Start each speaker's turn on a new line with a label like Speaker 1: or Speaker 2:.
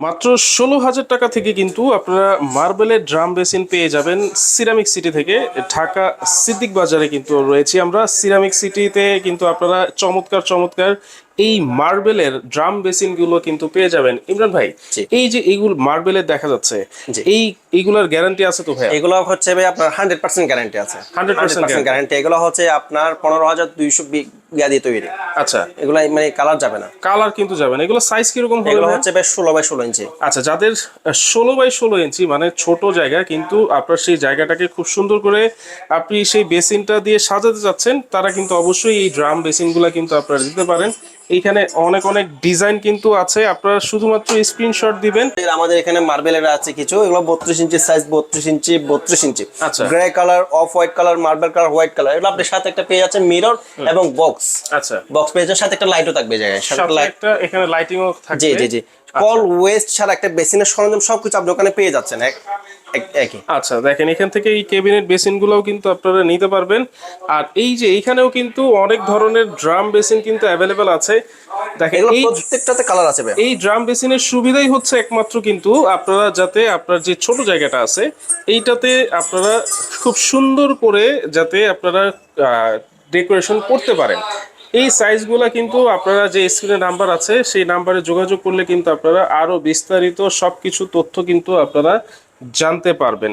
Speaker 1: মাত্র ষোলো হাজার টাকা থেকে কিন্তু আপনারা মার্বেলের ড্রাম বেসিন পেয়ে যাবেন সিরামিক সিটি থেকে। ঢাকা সিদ্দিক বাজারে কিন্তু রয়েছি আমরা। সিরামিক সিটিতে কিন্তু আপনারা চমৎকার চমৎকার এই মার্বেলের ড্রাম বেসিনগুলো কিন্তু পেয়ে যাবেন। ইমরান ভাই এই যে এইগুলো মার্বেলের দেখা যাচ্ছে। এই এইগুলোর গ্যারান্টি আছে তো ভাই
Speaker 2: এগুলো হচ্ছে ভাই আপনার হান্ড্রেড পার্সেন্ট গ্যারান্টি আছে।
Speaker 1: 100%
Speaker 2: গ্যারান্টি এগুলো হচ্ছে আপনার পনেরো হাজার দুইশো বিঘা দিয়ে তৈরি।
Speaker 1: আচ্ছা।
Speaker 2: এগুলো মানে কালার যাবে না।
Speaker 1: কালার কিন্তু যাবে না। এগুলো সাইজ কীরকম
Speaker 2: এগুলো হচ্ছে বেশ ষোলো বাই ষোলো ইঞ্চি।
Speaker 1: আচ্ছা যাদের ষোলো বাই ষোলো ইঞ্চি মানে ছোট জায়গা কিন্তু আপনার সেই জায়গাটাকে খুব সুন্দর করে আপনি সেই বেসিনটা দিয়ে সাজাতে যাচ্ছেন তারা কিন্তু অবশ্যই এই ড্রাম বেসিনগুলো কিন্তু আপনারা দিতে পারেন। এইখানে অনেক অনেক ডিজাইন কিন্তু আছে। আপনারা শুধুমাত্র স্ক্রিনশট দিবেন।
Speaker 2: আমাদের এখানে মার্বেলের আছে কিছু। এগুলো বত্রিশ ইঞ্চি সাইজ বত্রিশ ইঞ্চি বত্রিশ ইঞ্চি।
Speaker 1: আচ্ছা।
Speaker 2: Grey colour off white colour marble colour white colour এগুলো আপনার সাথে একটা পেয়ে যাচ্ছে মিরর এবং বক্স
Speaker 1: আচ্ছা।
Speaker 2: বক্স পেয়ে সাথে একটা লাইটও থাকবে জায়গায়। সাথে
Speaker 1: একটা এখানে লাইটিংও থাকবে।
Speaker 2: জি জি জি। কল ওয়েস্ট ছাড়া একটা বেসিনের সরঞ্জাম সবকিছু আপনি ওখানে পেয়ে যাচ্ছেন এক- একই।
Speaker 1: আচ্ছা দেখেন এখান থেকে এই কেবিনেট বেসিনগুলোও কিন্তু আপনারা নিতে পারবেন। আর এই যে এইখানেও কিন্তু অনেক ধরনের ড্রাম বেসিন কিন্তু অ্যাভেলেবেল আছে। দেখেন এই
Speaker 2: প্রত্যেকটাতে কালার আছে
Speaker 1: এই ড্রাম বেসিনের সুবিধাই হচ্ছে একমাত্র কিন্তু আপনারা যাতে আপনার যে ছোট জায়গাটা আছে এইটাতে আপনারা খুব সুন্দর করে যাতে আপনারা ডেকোরেশন করতে পারেন। এই সাইজগুলো কিন্তু আপনারা যে স্ক্রিনে নাম্বার আছে, সেই নাম্বারে যোগাযোগ করলে কিন্তু আপনারা আরও বিস্তারিত সব কিছু তথ্য কিন্তু আপনারা জানতে পারবেন।